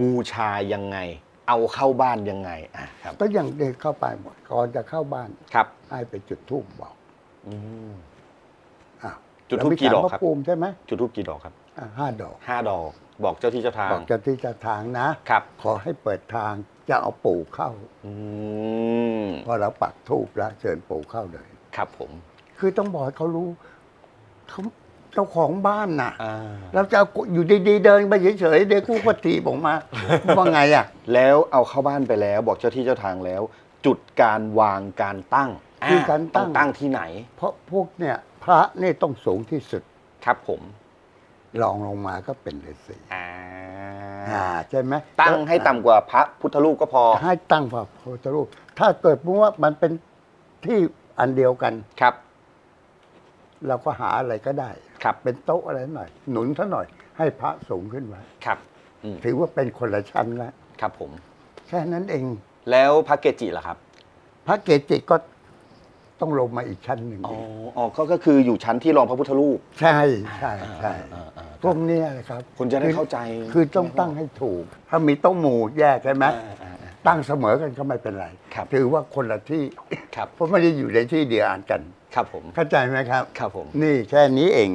บูชายังไง เอาเข้าบ้านยังไงอะครับ ก็ยังเดินเข้าไปหมดก่อนจะเข้าบ้านครับให้ไปจุดธูปบอกอืมอ้าวจุดธูปกี่ดอกครับแล้วมีศาลพะภูมิใช่ไหมจุดทูปกี่ดอกครับอ่าห้าดอกห้าดอกบอกเจ้าที่เจ้าทางบอกเจ้าที่เจ้าทางนะ ครับขอให้เปิดทางจะเอาปู่เข้าอืมพอเราปักธูปแล้วเชิญปู่เข้าเลย ครับผม คือต้องบอกให้เขารู้เขา เจ้าของบ้านน่ะอ่าเราจะเอาอยู่ดีๆเดินไปเฉยๆเด็กกูก็ถีบออกมาว่าไงอะ แล้วเอาเข้าบ้านไปแล้ว บอกเจ้าที่เจ้าทางแล้ว จุดการวางการตั้งคือการตั้งต้ตั้งที่ไหนเพราะพวกเนี่ย พระนี่ต้องสูงที่สุดครับผมรองลงมาก็เป็นฤาษีอ่าอ่าใช่ไหมตั้งให้ต่ำกว่าพระพุทธรูปก็พอให้ตั้งพระพุทธรูปถ้าเกิดว่ามันเป็นที่อันเดียวกัน ครับ เราก็หาอะไรก็ได้ครับ เป็นโต๊ะอะไรหน่อย หนุนซะหน่อยให้พระสูงขึ้นมาครับอืมถือว่าเป็นคนละชั้นแล้วครับผม แค่นั้นเองแล้วพระเกจิล่ะครับพระเกจิก็ต้องลงมาอีกชั้นหนึ่งอ๋ออ๋อก็ก็คืออยู่ชั้นที่รองพระพุทธรูปใช่ใช่ใช่อ่าอ่าพวกเนี้ยนะครับคนจะได้เข้าใจคือต้องตั้งให้ถูก ถ้ามีโต๊ะหมู่แยกใช่ไหมอ่าอ่าอ่า ตั้งเสมอกันก็ไม่เป็นไรครับ ถือว่าคนละที่ครับ เพราะไม่ได้อยู่ในที่เดียวกัน ครับผม เข้าใจไหมครับ ครับผม นี่แค่นี้เอง